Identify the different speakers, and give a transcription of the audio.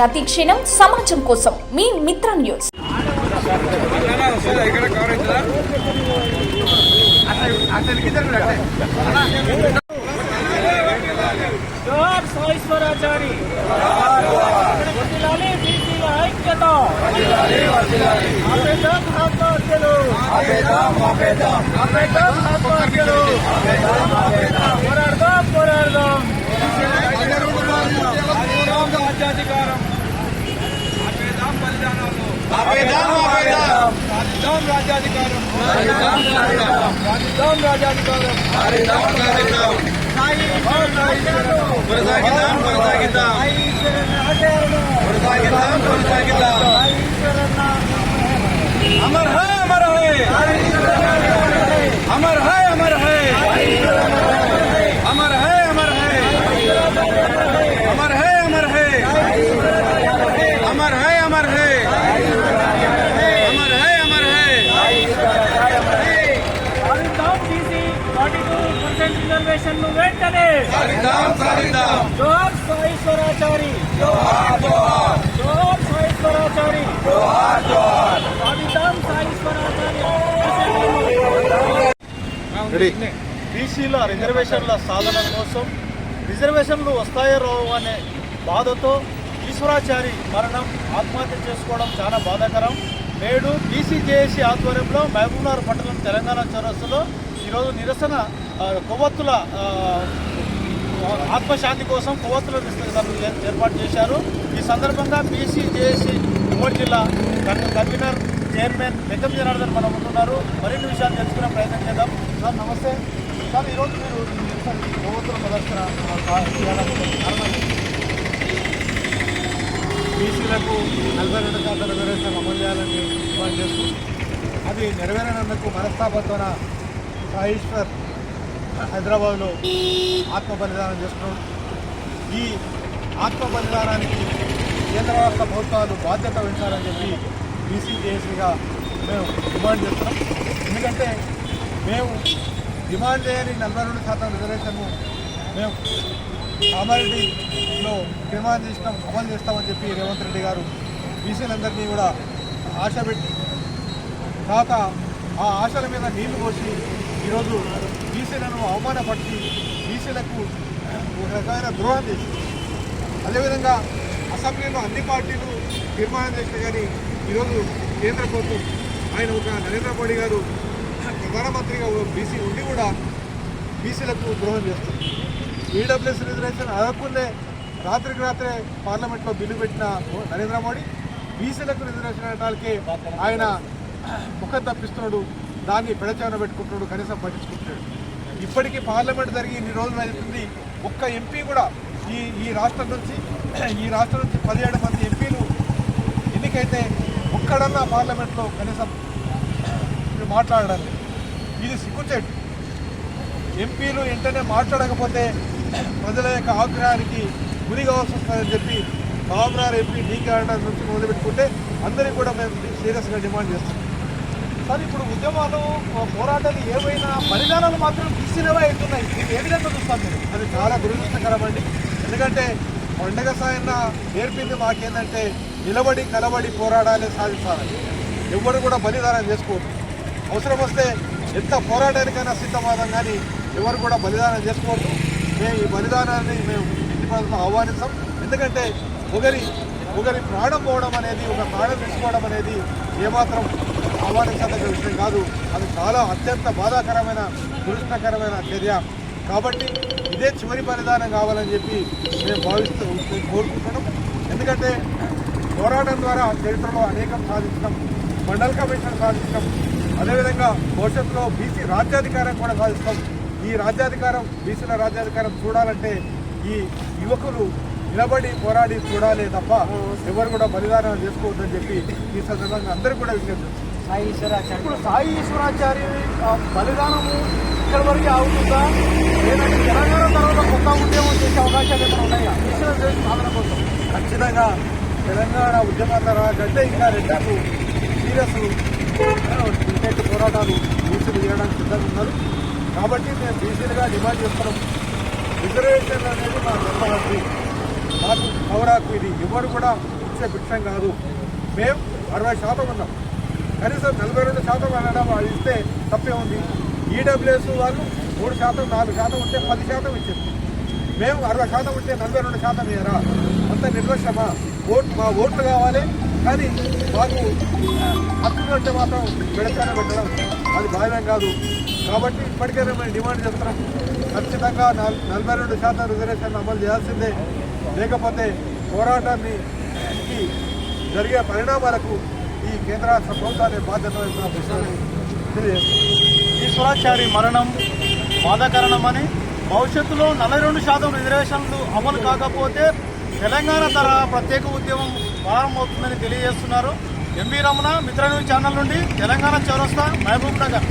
Speaker 1: ప్రతి క్షణం సమాజం కోసం. మీ మిత్ర న్యూస్.
Speaker 2: ఐక్యత పోరాడదాం పోరాడదాం
Speaker 3: రాజ్యాధికారం ఆపేదాం బలిదానాలు సాధిద్దాం రాజ్యాధికారం సాధిద్దాం రాజ్యాధికారం కొనసాగిద్దాం కొనసాగిద్దాం కొనసాగిద్దాం కొనసాగిద్దాం అమర్ హై అమర్ హై
Speaker 2: జోహార్ సాయిశ్వరాచారి జోహార్ సాయిశ్వరాచారి సాధిద్దాం సాయిశ్వరాచారి. బీసీల రిజర్వేషన్ల సాధన కోసం రిజర్వేషన్లు వస్తాయో రావు అనే బాధతో ఈశ్వరాచారి మరణం ఆత్మహత్య చేసుకోవడం చాలా బాధాకరం. నేడు బీసీ జేఏసీ ఆధ్వర్యంలో మహబూబ్నగర్ పట్టణం తెలంగాణ చౌరస్తులో ఈరోజు నిరసన కొవ్వొత్తుల ఆత్మశాంతి కోసం కొవ్వొత్తుల విస్తృత ఏర్పాటు చేశారు. ఈ సందర్భంగా బీసీ జేఏసీ ఉమ్మడి జిల్లా కన్వీనర్ చైర్మన్ వెంకట జనార్దన్ మనం ఉంటున్నారు మరిన్ని విషయాలు తెలుసుకునే ప్రయత్నం చేద్దాం. సార్ నమస్తే. సార్ ఈరోజు మీరు ఈ కొవ్వొత్తుల ప్రదర్శన బీసీలకు నలభై రెండు శాతం రిజర్వేషన్ అమలు చేయాలని డిమాండ్ చేస్తూ అది నెరవేరనందుకు మనస్తాపంతోన సాయిశ్వర్ హైదరాబాద్లో ఆత్మ బలిదానం చేస్తున్నాం. ఈ ఆత్మ బలిదానానికి కేంద్ర రాష్ట్ర ప్రభుత్వాలు బాధ్యత వహించాలని చెప్పి బీసీజేసీగా మేము డిమాండ్ చేస్తున్నాం. ఎందుకంటే మేము డిమాండ్ చేయని నలభై రెండు శాతం రిజర్వేషన్ను మేము కామారెడ్డిలో డిమాండ్ చేసినాం అమలు చేస్తామని చెప్పి రేవంత్ రెడ్డి గారు బీసీలందరినీ కూడా ఆశ పెట్టి తాత ఆ ఆశల మీద నీళ్ళు పోసి ఈరోజు బీసీలను అవమానపరిచి బీసీలకు ఒక రకమైన ద్రోహం చేసింది. అదేవిధంగా అసెంబ్లీలో అన్ని పార్టీలు తీర్మానం చేసిన కానీ ఈరోజు కేంద్ర ప్రభుత్వం ఆయన ఒక నరేంద్ర మోడీ గారు ప్రధానమంత్రిగా బీసీ ఉండి కూడా బీసీలకు ద్రోహం చేస్తుంది ఈడబ్ల్యూఎస్ రిజర్వేషన్ అడగకుండే రాత్రికి రాత్రే పార్లమెంట్లో బిల్లు పెట్టిన నరేంద్ర మోడీ బీసీలకు రిజర్వేషన్ అనడానికి ఆయన ముఖం తప్పిస్తున్నాడు దాన్ని పెడచాన పెట్టుకుంటున్నాడు కనీసం పట్టించుకుంటున్నాడు. ఇప్పటికీ పార్లమెంట్ జరిగి ఇన్ని రోజులు అవుతుంది ఒక్క ఎంపీ కూడా ఈ ఈ రాష్ట్రం నుంచి ఈ రాష్ట్రం నుంచి పదిహేడు మంది ఎంపీలు ఎన్నికైతే ఒక్కడన్నా పార్లమెంట్లో కనీసం మాట్లాడాలి. ఇది సిగ్గుచేటు. ఎంపీలు వెంటనే మాట్లాడకపోతే ప్రజల యొక్క ఆగ్రహానికి గురి కావాల్సి వస్తుందని చెప్పి బాబురారు ఎంపీ డీకే నుంచి మొదలుపెట్టుకుంటే అందరికీ కూడా మేము సీరియస్గా డిమాండ్ చేస్తాం. సార్ ఇప్పుడు ఉద్యమాలు పోరాటాలు ఏవైనా పరిణామాలు మాత్రం తీసినవే అవుతున్నాయి. ఇది ఏ విధంగా చూస్తాం మీరు? అది చాలా దురదృష్టకరం అండి. ఎందుకంటే పండగ సాయన్న నేర్పింది మాకేందంటే నిలబడి కలబడి పోరాడాలి సాధించాలని. ఎవరు కూడా బలిదానం చేసుకోవద్దు అవసరం వస్తే ఎంత పోరాటానికైనా సిద్ధమాదం కానీ ఎవరు కూడా బలిదానం చేసుకోవద్దు మేము ఈ బలిదానాన్ని మేము ఇంటి పద్ధతిలో ఆహ్వానిస్తాం. ఎందుకంటే ఒకరి ఒకరి ప్రాణం పోవడం అనేది ఒక ప్రాణం తీసుకోవడం అనేది ఏమాత్రం ఆహ్వానించదగ్గ విషయం కాదు. అది చాలా అత్యంత బాధాకరమైన దురదృష్టకరమైన చర్య. కాబట్టి ఇదే చివరి పరిధానం కావాలని చెప్పి మేము భావిస్తూ కోరుకుంటున్నాం ఎందుకంటే పోరాటం ద్వారా చరిత్రలో అనేకం సాధించడం మండల్ కమిషన్ సాధించడం అదేవిధంగా భవిష్యత్తులో బీసీ రాజ్యాధికారం కూడా సాధిస్తాం ఈ రాజ్యాధికారం బీసీల రాజ్యాధికారం చూడాలంటే ఈ యువకులు నిలబడి పోరాడి చూడాలి తప్ప ఎవరు కూడా బలిదానం చేసుకోవద్దని చెప్పి ఈ సందర్భంగా అందరికీ కూడా విజ్ఞప్తి చేస్తున్నాం. ఇప్పుడు సాయి ఈశ్వరాచార్య బలిదానము ఇక్కడ వరకు ఆగుతుందా? లేదంటే తెలంగాణ తర్వాత కొత్త ఉద్యమం చేసే అవకాశాలు ఏమైనా ఉన్నాయా? ఈశ్వర సాధన కోసం. ఖచ్చితంగా తెలంగాణ ఉద్యమ తర్వాత అంటే ఇంకా రెండు సీరియస్ క్రికెట్ పోరాటాలు బీసీలు చేయడానికి సిద్ధంగా ఉన్నారు. కాబట్టి మేము బీసీలుగా డిమాండ్ చేస్తున్నాం. రిజర్వేషన్ అనేది మా జన్మ మాకు పౌరాకు ఇది? ఎవరు కూడా ఇచ్చే భిక్షం కాదు. మేము అరవై శాతం ఉన్నాం. కనీసం నలభై రెండు శాతం అనడం వాళ్ళు ఇస్తే తప్పే ఉంది. ఈడబ్ల్యూఎస్ వాళ్ళు మూడు శాతం నాలుగు శాతం ఉంటే పది శాతం ఇచ్చింది మేము అరవై శాతం ఉంటే నలభై రెండు శాతం ఇయ్యరా? అంత నిర్లక్ష్యమా? ఓట్ మా ఓట్లు కావాలి. కానీ మాకు హక్కులు అంటే మాత్రం పెడతానే పెట్టడం అది భావ్యం కాదు. కాబట్టి ఇప్పటికైనా మేము డిమాండ్ చేస్తున్నాం. ఖచ్చితంగా నలభై రెండు శాతం రిజర్వేషన్ అమలు చేయాల్సిందే. లేకపోతే పోరాటాన్ని జరిగే పరిణామాలకు ఈ కేంద్ర రాష్ట్ర ప్రభుత్వాన్ని బాధ్యత వహిస్తున్న తెలియజేస్తున్నాం
Speaker 3: ఈశ్వరాచారి మరణం బాధాకరణమని భవిష్యత్తులో నలభై రెండు శాతం రిజర్వేషన్లు అమలు కాకపోతే తెలంగాణ తరహా ప్రత్యేక ఉద్యమం ప్రారంభమవుతుందని తెలియజేస్తున్నారు. MV Ramana Mitra news channel నుండి తెలంగాణ చౌరస్తా మహబూబ్ నగర్.